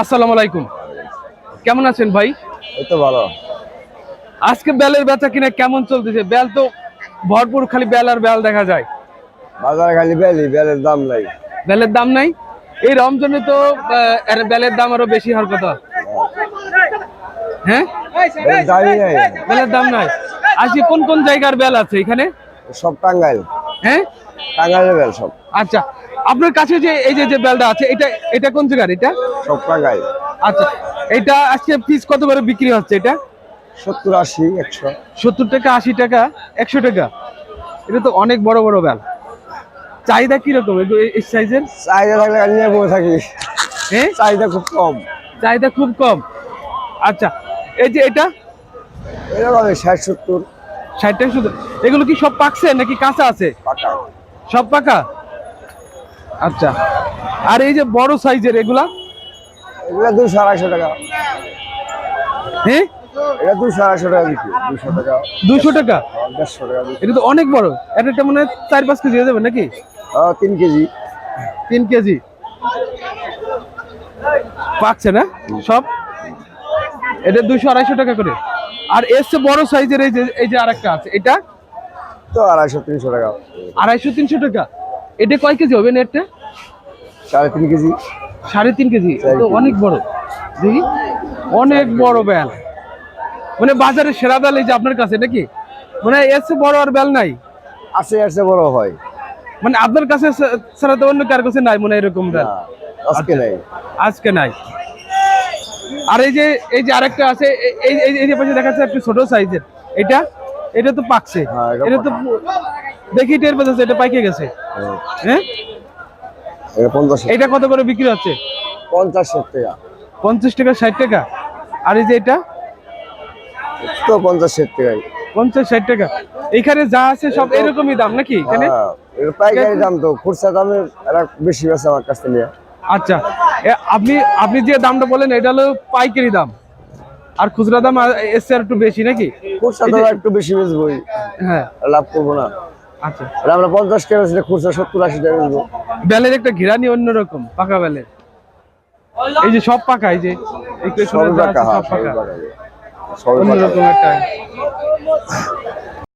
আসসালামু আলাইকুম। কেমন আছেন ভাই? এই তো ভালো। আজকে বেলের বেচা কিনা কেমন চলতেছে? বেল তো ভরপুর খালি বেল আর বেল দেখা যায়। বাজারে খালি বেলি বেলের দাম নাই। বেলের দাম নাই? এই রমজানে তো বেলের দাম আরও বেশি হওয়ার কথা। হ্যাঁ? বেলের দাম নাই। আজকে কোন কোন জায়গার বেল আছে এখানে? সব টাঙ্গাইল। হ্যাঁ? টাঙ্গাইলের বেল সব। আচ্ছা আপনার কাছে যে এই যে যে বেলটা আছে এটা এটা কোন জায়গার এটা? সব টাঙ্গাইল আচ্ছা এটা আজকে পিস কত করে বিক্রি হচ্ছে এটা? সত্তর আশি একশো। সত্তর টাকা আশি টাকা একশো টাকা। এটা তো অনেক বড় বড় বেল। চাহিদা কীরকম? এই- সাইজের চাহিদা থাকলে নিয়ে বসে থাকি। হ্যাঁ চাহিদা খুব কম। চাহিদা খুব কম। আচ্ছা এই যে এটা? এরকম ষাট সত্তর। ষাট টাকা শুধু এগুলো কি সব পাকছে নাকি কাঁচা আছে? পাকা। সব পাকা? আচ্ছা। আর এই যে বড় সাইজের এগুলা? এগুলো দুশো আড়াইশো টাকা। হ্যাঁ এটা দুশো আড়াইশো টাকা বিক্রি দুশো টাকা। দুশো টাকা? দেড়শো টাকা এটা তো অনেক বড়। এটা মনে হয় চার পাঁচ কেজি হয়ে যাবে নাকি? তিন কেজি। তিন কেজি। পাকছে না? সব? এটা দুশো আড়াইশো টাকা করে। আর এর চেয়ে বড় সাইজের এই যে এই যে আরেকটা আছে এটা? তো আড়াইশো তিনশো টাকা। আড়াইশো তিনশো টাকা। এটা কয় কেজি হবে নেটটা সাড়ে তিন কেজি। সাড়ে তিন কেজি? তো অনেক বড়। দেখি। অনেক বড় বেল। মানে বাজারে সেরা বেল এই যে আপনার কাছে নাকি? মানে চেয়ে বড় আর বেল নাই? আছে আছে বড় হয়। মানে আপনার কাছে ছাড়া তো অন্য কার কাছে নাই মনে হয় এরকম বেল। আজকে নাই। আজকে নাই। আর এই যে এই যে আরেকটা আছে এই এই এই যে পাশে দেখা যাচ্ছে একটু ছোট সাইজের। এটা? এটা তো পাকছে। হ্যাঁ, এটা তো দেখি টের পেতেছে এটা পাইকে গেছে। হ্যাঁ? এটা কত করে বিক্রি হচ্ছে? পঞ্চাশ ষাট টাকা। পঞ্চাশ টাকা ষাট টাকা? আর এই যে এটা? তো পঞ্চাশ ষাট টাকাই। পঞ্চাশ ষাট টাকা। এখানে যা আছে সব এরকমই দাম নাকি এখানে? হ্যাঁ, পাইকারি দাম তো। খুচরা দামে বেশি বেছে আমার কাছ থেকে। আচ্ছা আপনি আপনি যে দামটা বলেন এটা হলো পাইকারি দাম। আর খুচরা দাম আর একটু বেশি নাকি? খুচরা তো একটু বেশি বেচবই হ্যাঁ। লাভ করব না। আচ্ছা। আমরা পঞ্চাশ টাকা খুচরা সত্তর আশি টাকা বেচবো। বেলের একটা ঘিরানি অন্যরকম পাকা বেলের এই যে সব পাকা এই যে হ্যাঁ সব পাকা। পাকা অন্যরকম একটা।